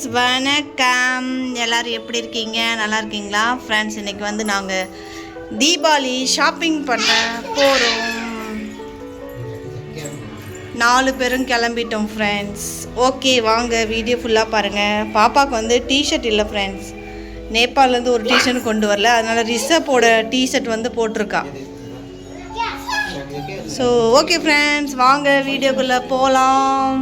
Friends வணக்கம். எல்லோரும் எப்படி இருக்கீங்க? நல்லா இருக்கீங்களா? ஃப்ரெண்ட்ஸ் இன்றைக்கி வந்து நாங்கள் தீபாவளி ஷாப்பிங் பண்ண போகிறோம் நாலு பேரும் கிளம்பிட்டோம் ஃப்ரெண்ட்ஸ். ஓகே வாங்க வீடியோ ஃபுல்லாக பாருங்கள் பாப்பாவுக்கு வந்து டிஷர்ட் இல்லை ஃப்ரெண்ட்ஸ். நேபாள்லேருந்து ஒரு டிஷர்ட் கொண்டு வரல. அதனால் ரிஷப்போட டிஷர்ட் வந்து போட்டிருக்கா. ஸோ ஓகே ஃப்ரெண்ட்ஸ் வாங்க வீடியோக்குள்ளே போகலாம்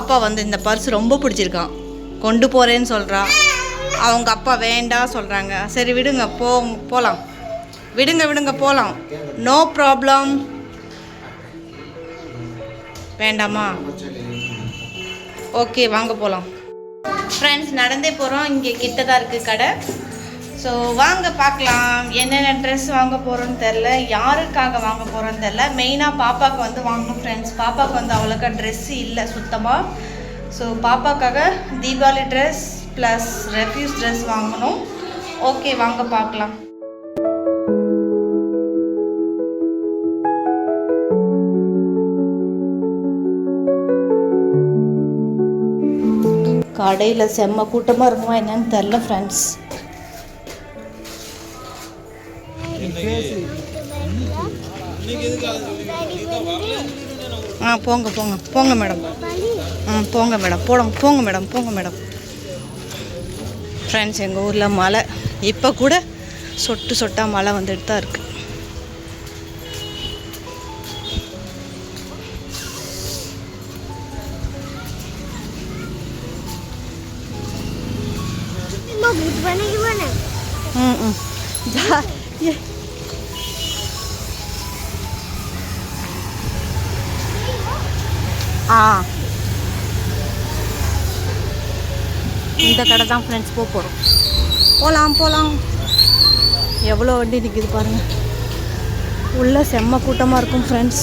பாப்பா வந்து இந்த பர்ஸ் ரொம்ப பிடிச்சிருக்கான். கொண்டு போகிறேன்னு சொல்கிறா அவங்க அப்பா வேண்டாம் சொல்கிறாங்க சரி விடுங்க போ போகலாம் விடுங்க விடுங்க போகலாம் நோ ப்ராப்ளம் வேண்டாமா? ஓகே வாங்க போகலாம் ஃப்ரெண்ட்ஸ் நடந்தே போகிறோம் இங்கே கிட்ட தான் இருக்குது கடை. ஸோ வாங்க பார்க்கலாம். என்னென்ன ட்ரெஸ் வாங்க போகிறோன்னு தெரில யாருக்காக வாங்க போகிறோன்னு தெரில மெயினாக பாப்பாவுக்கு வந்து வாங்கணும் ஃப்ரெண்ட்ஸ் பாப்பாவுக்கு வந்து அவ்வளோக்கா ட்ரெஸ் இல்லை சுத்தமாக so பாப்பாக்காக Deepavali dress plus refuse dress வாங்கணும். ஓகே வாங்க பார்க்கலாம். கடையில் செம்ம கூட்டமாக இருக்குமா என்னன்னு தெரில ஃப்ரெண்ட்ஸ் ஆ போங்க போங்க. போங்க மேடம். ஆ போங்க மேடம். போடும் போங்க மேடம். போங்க மேடம். ஃப்ரெண்ட்ஸ் எங்கள் ஊரில் மழை. இப்போ கூட சொட்டு சொட்டாக மழை வந்துட்டு தான் இருக்குது ஆ. இந்த கடை தான் ஃப்ரெண்ட்ஸ் போக போகிறோம் போகலாம் போகலாம் எவ்வளோ வண்டி நிற்கிது பாருங்கள் உள்ள செம்ம கூட்டமாக இருக்கும் ஃப்ரெண்ட்ஸ்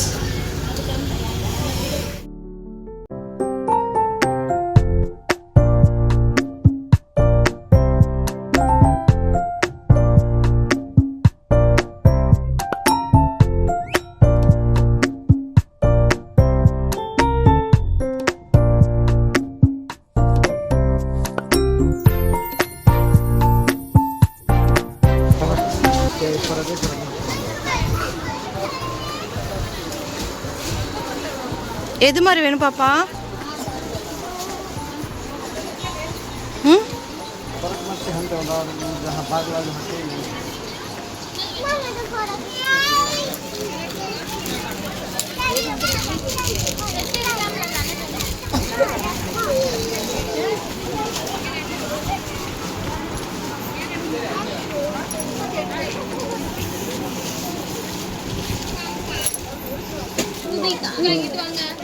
எது மாதிரி வேணும் பாப்பா ம்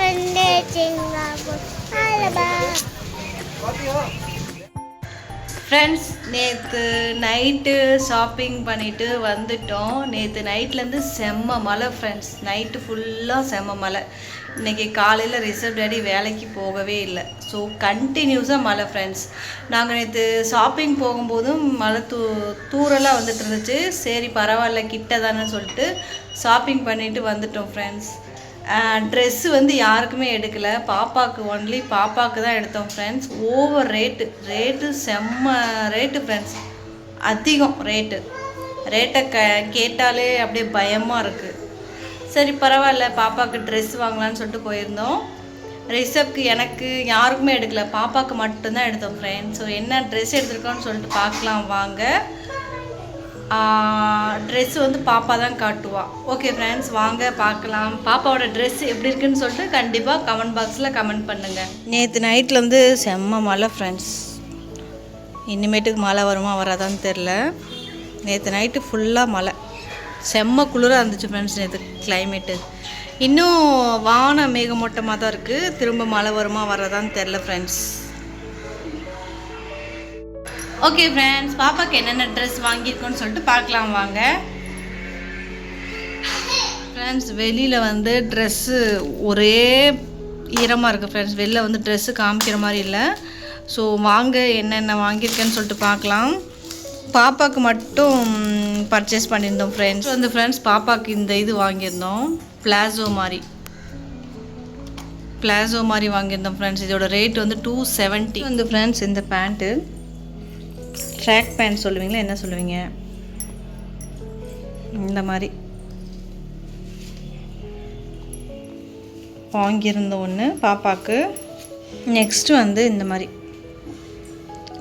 வந்தே ஃப்ரெண்ட்ஸ் நேற்று நைட்டு ஷாப்பிங் பண்ணிவிட்டு வந்துட்டோம் நேற்று நைட்லேருந்து செம்ம மழை ஃப்ரெண்ட்ஸ் நைட்டு ஃபுல்லாக செம்ம மழை. இன்றைக்கி காலையில் ரிசர்வ் டேடி வேலைக்கு போகவே இல்லை. ஸோ கண்டினியூஸாக மழை ஃப்ரெண்ட்ஸ் நாங்கள் நேற்று ஷாப்பிங் போகும்போதும் மழை தூ தூரெல்லாம் வந்துட்டு இருந்துச்சு சரி பரவாயில்ல கிட்ட தானே சொல்லிட்டு ஷாப்பிங் பண்ணிவிட்டு வந்துட்டோம் ஃப்ரெண்ட்ஸ் ட்ரெஸ்ஸு வந்து யாருக்குமே எடுக்கலை. பாப்பாவுக்கு ஒன்லி பாப்பாவுக்கு தான் எடுத்தோம் ஃப்ரெண்ட்ஸ் ஓவர் ரேட்டு ரேட்டு செம்ம ரேட்டு ஃப்ரெண்ட்ஸ் அதிகம் ரேட்டு ரேட்டை க கேட்டாலே அப்படியே பயமாக இருக்குது சரி பரவாயில்ல பாப்பாவுக்கு ட்ரெஸ் வாங்கலாம்னு சொல்லிட்டு போயிருந்தோம். ரிஷப்க்கு எனக்கு யாருக்குமே எடுக்கல. பாப்பாவுக்கு மட்டும்தான் எடுத்தோம் ஃப்ரெண்ட்ஸ் ஸோ என்ன ட்ரெஸ் எடுத்திருக்கோன்னு சொல்லிட்டு பார்க்கலாம் வாங்க. ட்ரெஸ் வந்து பாப்பா தான் காட்டுவா. ஓகே ஃப்ரெண்ட்ஸ் வாங்க பார்க்கலாம். பாப்பாவோட ட்ரெஸ் எப்படி இருக்குன்னு சொல்லிட்டு கண்டிப்பாக கமெண்ட் பாக்ஸில் கமெண்ட் பண்ணுங்கள் நேற்று நைட்டில் வந்து செம்ம மழை ஃப்ரெண்ட்ஸ் இனிமேட்டுக்கு மழை வருமா வராதான்னு தெரில நேற்று நைட்டு ஃபுல்லாக மழை. செம்ம குளிராக இருந்துச்சு ஃப்ரெண்ட்ஸ் நேற்று கிளைமேட்டு இன்னும் வான மேகமூட்டமாக தான் இருக்குது திரும்ப மழை வருமா வரதான்னு தெரில ஃப்ரெண்ட்ஸ் ஓகே ஃப்ரெண்ட்ஸ் பாப்பாவுக்கு என்னென்ன ட்ரெஸ் வாங்கியிருக்கோன்னு சொல்லிட்டு பார்க்கலாம் வாங்க. ஃப்ரெண்ட்ஸ் வெளியில் வந்து ட்ரெஸ்ஸு ஒரே ஈரமாக இருக்குது ஃப்ரெண்ட்ஸ் வெளில வந்து ட்ரெஸ்ஸு காமிக்கிற மாதிரி இல்லை. ஸோ வாங்க என்னென்ன வாங்கியிருக்கேன்னு சொல்லிட்டு பார்க்கலாம். பாப்பாவுக்கு மட்டும் பர்ச்சேஸ் பண்ணியிருந்தோம் ஃப்ரெண்ட்ஸ் வந்து ஃப்ரெண்ட்ஸ் பாப்பாவுக்கு இந்த இது வாங்கியிருந்தோம் பிளாசோ மாதிரி. பிளாசோ மாதிரி வாங்கியிருந்தோம் ஃப்ரெண்ட்ஸ் இதோட ரேட் வந்து டூ செவன்ட்டி வந்து ஃப்ரெண்ட்ஸ் இந்த பேண்ட்டு ட்ராக் பேண்ட் சொல்லுவீங்களா என்ன சொல்லுவீங்க? இந்த மாதிரி. வாங்கியிருந்த ஒன்று பாப்பாவுக்கு நெக்ஸ்ட்டு வந்து இந்த மாதிரி.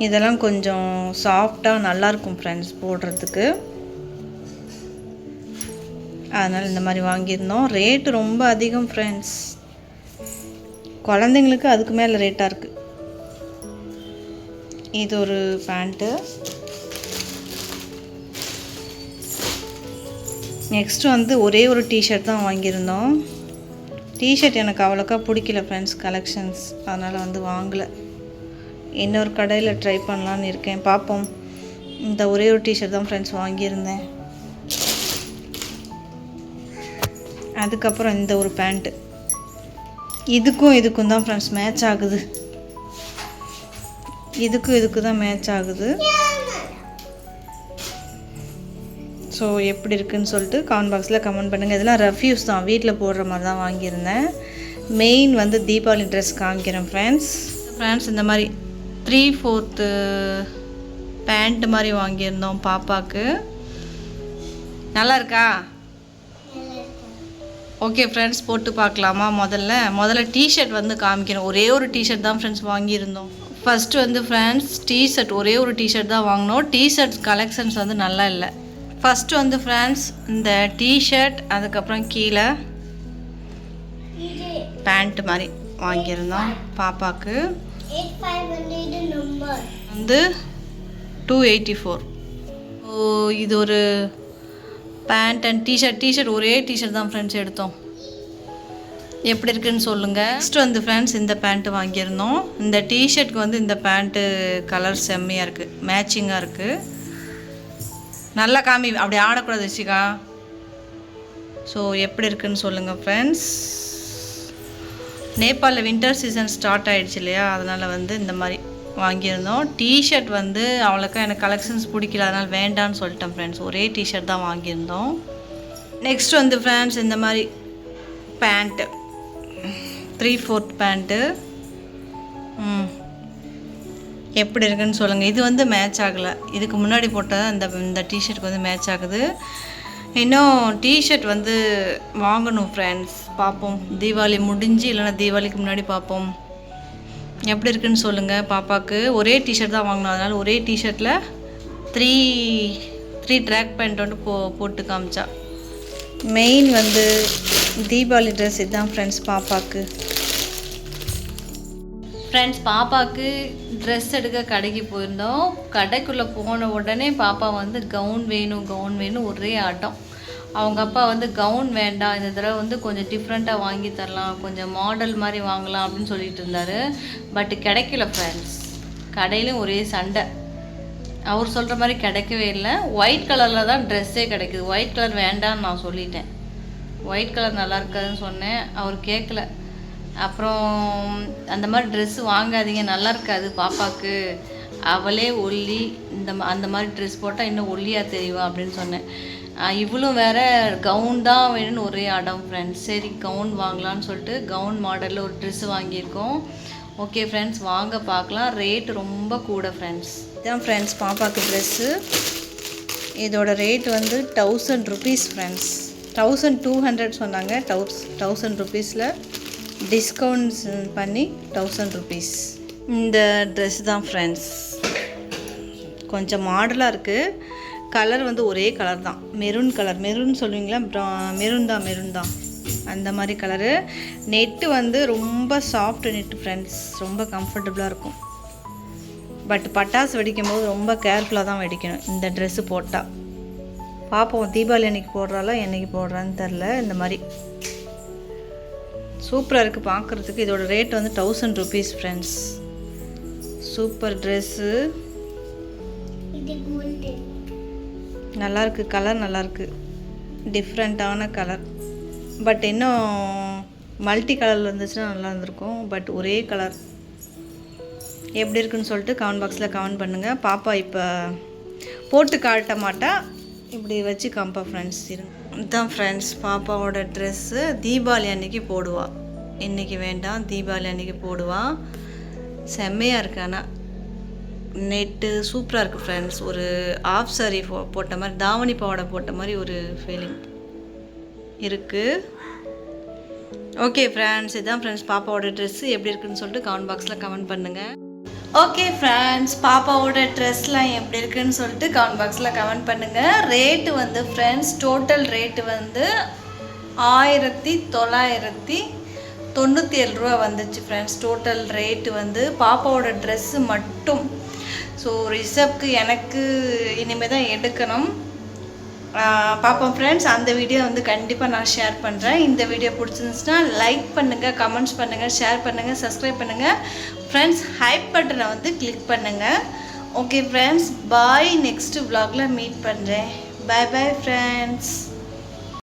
இதெல்லாம் கொஞ்சம் சாஃப்டாக நல்லாயிருக்கும் ஃப்ரெண்ட்ஸ் போடுறதுக்கு. அதனால் இந்த மாதிரி வாங்கியிருந்தோம். ரேட்டு ரொம்ப அதிகம் ஃப்ரெண்ட்ஸ் குழந்தைங்களுக்கு அதுக்கு மேலே ரேட்டாக இருக்குது இது ஒரு பேண்ட்டு நெக்ஸ்ட் வந்து ஒரே ஒரு டிஷர்ட் தான் வாங்கியிருந்தோம். டிஷர்ட் எனக்கு அவ்வளோக்கா பிடிக்கல ஃப்ரெண்ட்ஸ் கலெக்ஷன்ஸ் அதனால் வந்து வாங்கலை. இன்னொரு கடையில் ட்ரை பண்ணலான்னு இருக்கேன். பார்ப்போம் இந்த ஒரே ஒரு டிஷர்ட் தான் ஃப்ரெண்ட்ஸ் வாங்கியிருந்தேன். அதுக்கப்புறம் இந்த ஒரு பேண்ட்டு இதுக்கும் இதுக்கும் தான் ஃப்ரெண்ட்ஸ் மேட்ச் ஆகுது. இதுக்கும் இதுக்கு தான் மேட்ச் ஆகுது. ஸோ எப்படி இருக்குன்னு சொல்லிட்டு கமெண்ட் பாக்ஸில் கமெண்ட் பண்ணுங்கள் இதெல்லாம் ரெஃப்யூஸ் தான். வீட்டில் போடுற மாதிரி தான் வாங்கியிருந்தேன். மெயின் வந்து தீபாவளி ட்ரெஸ் காமிக்கிறேன் ஃப்ரெண்ட்ஸ் ஃப்ரெண்ட்ஸ் இந்த மாதிரி த்ரீ ஃபோர்த்து பேண்ட் மாதிரி வாங்கியிருந்தோம் பாப்பாவுக்கு நல்லா இருக்கா ஓகே ஃப்ரெண்ட்ஸ் போட்டு பார்க்கலாமா முதல்ல? முதல்ல டிஷர்ட் வந்து காமிக்கிறேன் ஒரே ஒரு டிஷர்ட் தான் ஃப்ரெண்ட்ஸ் வாங்கியிருந்தோம். ஃபஸ்ட்டு வந்து ஃப்ரெண்ட்ஸ் டிஷர்ட் ஒரே ஒரு டிஷர்ட் தான் வாங்கினோம். டிஷர்ட் கலெக்ஷன்ஸ் வந்து நல்லா இல்லை. ஃபஸ்ட்டு வந்து ஃப்ரெண்ட்ஸ் இந்த டிஷர்ட் அதுக்கப்புறம் கீழே பேண்ட் மாதிரி வாங்கியிருந்தோம் பாப்பாவுக்கு வந்து டூ எயிட்டி ஃபோர் ஓ இது ஒரு பேண்ட் அண்ட் டிஷர்ட் டிஷர்ட் ஒரே டிஷர்ட் தான் ஃப்ரெண்ட்ஸ் எடுத்தோம். எப்படி இருக்குன்னு சொல்லுங்கள் நெக்ஸ்ட் வந்து ஃப்ரெண்ட்ஸ் இந்த பேண்ட்டு வாங்கியிருந்தோம். இந்த டிஷர்ட்க்கு வந்து இந்த பேண்ட்டு கலர் செம்மையாக இருக்குது மேட்சிங்காக இருக்குது நல்லா காமி அப்படி ஆடக்கூடாது வச்சுக்கா ஸோ எப்படி இருக்குன்னு சொல்லுங்கள் ஃப்ரெண்ட்ஸ் நேபாளில் வின்டர் சீசன் ஸ்டார்ட் ஆகிடுச்சு இல்லையா? அதனால் வந்து இந்த மாதிரி வாங்கியிருந்தோம். டிஷர்ட் வந்து அவ்வளோக்கா எனக்கு கலெக்ஷன்ஸ் பிடிக்கல அதனால் வேண்டான்னு சொல்லிட்டேன் ஃப்ரெண்ட்ஸ் ஒரே டிஷர்ட் தான் வாங்கியிருந்தோம். நெக்ஸ்ட் வந்து ஃப்ரெண்ட்ஸ் இந்த மாதிரி பேண்ட்டு த்ரீ ஃபோர்த் பேண்ட்டு எப்படி இருக்குன்னு சொல்லுங்கள் இது வந்து மேட்ச் ஆகலை. இதுக்கு முன்னாடி போட்டால் இந்த இந்த டிஷர்ட்க்கு வந்து மேட்ச் ஆகுது. இன்னும் டிஷர்ட் வந்து வாங்கணும் ஃப்ரெண்ட்ஸ் பார்ப்போம். தீபாவளி முடிஞ்சு இல்லைன்னா தீபாவளிக்கு முன்னாடி பார்ப்போம். எப்படி இருக்குன்னு சொல்லுங்கள் பாப்பாவுக்கு ஒரே டிஷர்ட் தான் வாங்கினோம் அதனால் ஒரே டிஷர்ட்டில் த்ரீ த்ரீ ட்ராக் பேண்ட் வந்து போ போட்டு காமிச்சா. மெயின் வந்து தீபாவளி ட்ரெஸ் இதுதான் ஃப்ரெண்ட்ஸ் பாப்பாவுக்கு ஃப்ரெண்ட்ஸ் பாப்பாவுக்கு ட்ரெஸ் எடுக்க கடைக்கு போயிருந்தோம். கடைக்குள்ளே போன உடனே பாப்பா வந்து கவுன் வேணும் கவுன் வேணும் ஒரே ஆட்டம். அவங்க அப்பா வந்து கவுன் வேண்டாம் இந்த தடவை வந்து கொஞ்சம் டிஃப்ரெண்ட்டாக வாங்கி தரலாம் கொஞ்சம் மாடல் மாதிரி வாங்கலாம் அப்படின்னு சொல்லிட்டு இருந்தாரு. பட் கிடைக்கல ஃப்ரெண்ட்ஸ் கடையிலும் ஒரே சண்டை. அவர் சொல்கிற மாதிரி கிடைக்கவே இல்லை. ஒயிட் கலரில் தான் ட்ரெஸ்ஸே கிடைக்குது. ஒயிட் கலர் வேண்டாம்னு நான் சொல்லிட்டேன். ஒயிட் கலர் நல்லா இருக்காதுன்னு சொன்னேன். அவர் கேட்கல. அப்புறம் அந்த மாதிரி ட்ரெஸ்ஸு வாங்காதீங்க நல்லா இருக்காது பாப்பாவுக்கு அவளே ஒல்லி இந்த அந்த மாதிரி ட்ரெஸ் போட்டால் இன்னும் ஒல்லியாக தெரியும் அப்படின்னு சொன்னேன். இவளும் வேற கவுன் தான் வேணும்னு ஒரே அடம் ஃப்ரெண்ட்ஸ் சரி கவுன் வாங்கலாம்னு சொல்லிட்டு கவுன் மாடலில் ஒரு ட்ரெஸ் வாங்கியிருக்கோம். ஓகே ஃப்ரெண்ட்ஸ் வாங்க பார்க்கலாம். ரேட் ரொம்ப கூட ஃப்ரெண்ட்ஸ் இதான் ஃப்ரெண்ட்ஸ் பாப்பாவுக்கு ட்ரெஸ்ஸு இதோட ரேட் வந்து thousand rupees friends thousand two hundred சொன்னாங்க. டவுஸ் தௌசண்ட் ருபீஸில் டிஸ்கவுண்ட்ஸ் பண்ணி தௌசண்ட் ருபீஸ் இந்த ட்ரெஸ் தான் ஃப்ரெண்ட்ஸ் கொஞ்சம் மாடலாக இருக்குது கலர் வந்து ஒரே கலர் தான். மெரூன் கலர் மெரூன் சொல்லுவீங்களா? மெரூன் தான் மெரூன் தான். அந்த மாதிரி கலரு நெட்டு வந்து ரொம்ப சாஃப்ட் நெட்டு ஃப்ரெண்ட்ஸ் ரொம்ப கம்ஃபர்டபுளாக இருக்கும். பட் பட்டாசு வெடிக்கும் போது ரொம்ப கேர்ஃபுல்லாக தான் வெடிக்கணும். இந்த ட்ரெஸ்ஸு போட்டால் பார்ப்போம் தீபாவளி அன்னைக்கு போடுறாளா என்னைக்கு போடுறான்னு தெரில இந்த மாதிரி. சூப்பராக இருக்குது பார்க்குறதுக்கு இதோட ரேட் வந்து thousand rupees friends super dress நல்லாயிருக்கு கலர் நல்லாயிருக்கு டிஃப்ரெண்ட்டான கலர் பட் இன்னும் மல்டி கலரில் இருந்துச்சுன்னா நல்லா இருந்திருக்கும். பட் ஒரே கலர் எப்படி இருக்குன்னு சொல்லிட்டு கமெண்ட் பாக்ஸில் கமெண்ட் பண்ணுங்கள் பாப்பா இப்போ போட்டு காட்ட மாட்டா. இப்படி வச்சு காம்பா ஃப்ரெண்ட்ஸ் இருங்க. இதுதான் ஃப்ரெண்ட்ஸ் பாப்பாவோட ட்ரெஸ்ஸு தீபாவளி அன்னைக்கு போடுவா. இன்றைக்கி வேண்டாம் தீபாவளி அன்றைக்கி போடுவான் செம்மையாக இருக்கு ஆனால் நெட்டு சூப்பராக இருக்குது ஃப்ரெண்ட்ஸ் ஒரு ஆஃப் சாரி போ போட்ட மாதிரி தாவணி பாவாடை போட்ட மாதிரி ஒரு ஃபீலிங் இருக்குது ஓகே ஃப்ரெண்ட்ஸ் இதுதான் ஃப்ரெண்ட்ஸ் பாப்பாவோட ட்ரெஸ்ஸு எப்படி இருக்குன்னு சொல்லிட்டு கமெண்ட் பாக்ஸில் கமெண்ட் பண்ணுங்கள் ஓகே ஃப்ரெண்ட்ஸ் பாப்பாவோட ட்ரெஸ்லாம் எப்படி இருக்குன்னு சொல்லிட்டு கமெண்ட் பாக்ஸில் கமெண்ட் பண்ணுங்கள் ரேட்டு வந்து ஃப்ரெண்ட்ஸ் டோட்டல் ரேட்டு வந்து ஆயிரத்தி தொள்ளாயிரத்தி தொண்ணூற்றி ஏழு ரூபா வந்துச்சு ஃப்ரெண்ட்ஸ் டோட்டல் ரேட்டு வந்து பாப்பாவோட ட்ரெஸ்ஸு மட்டும். ஸோ ரிஷப்க்கு எனக்கு இனிமேல் தான் எடுக்கணும். பார்ப்போம் ஃப்ரெண்ட்ஸ் அந்த வீடியோ வந்து கண்டிப்பாக நான் ஷேர் பண்ணுறேன் இந்த வீடியோ பிடிச்சிருந்துச்சுன்னா லைக் பண்ணுங்கள் கமெண்ட்ஸ் பண்ணுங்கள் ஷேர் பண்ணுங்கள் சப்ஸ்கிரைப் பண்ணுங்கள் ஃப்ரெண்ட்ஸ் ஹைப் பட்டனை வந்து கிளிக் பண்ணுங்கள் ஓகே ஃப்ரெண்ட்ஸ் பாய் நெக்ஸ்ட் வ்ளாகில் மீட் பண்ணுறேன் பை பாய் ஃப்ரெண்ட்ஸ்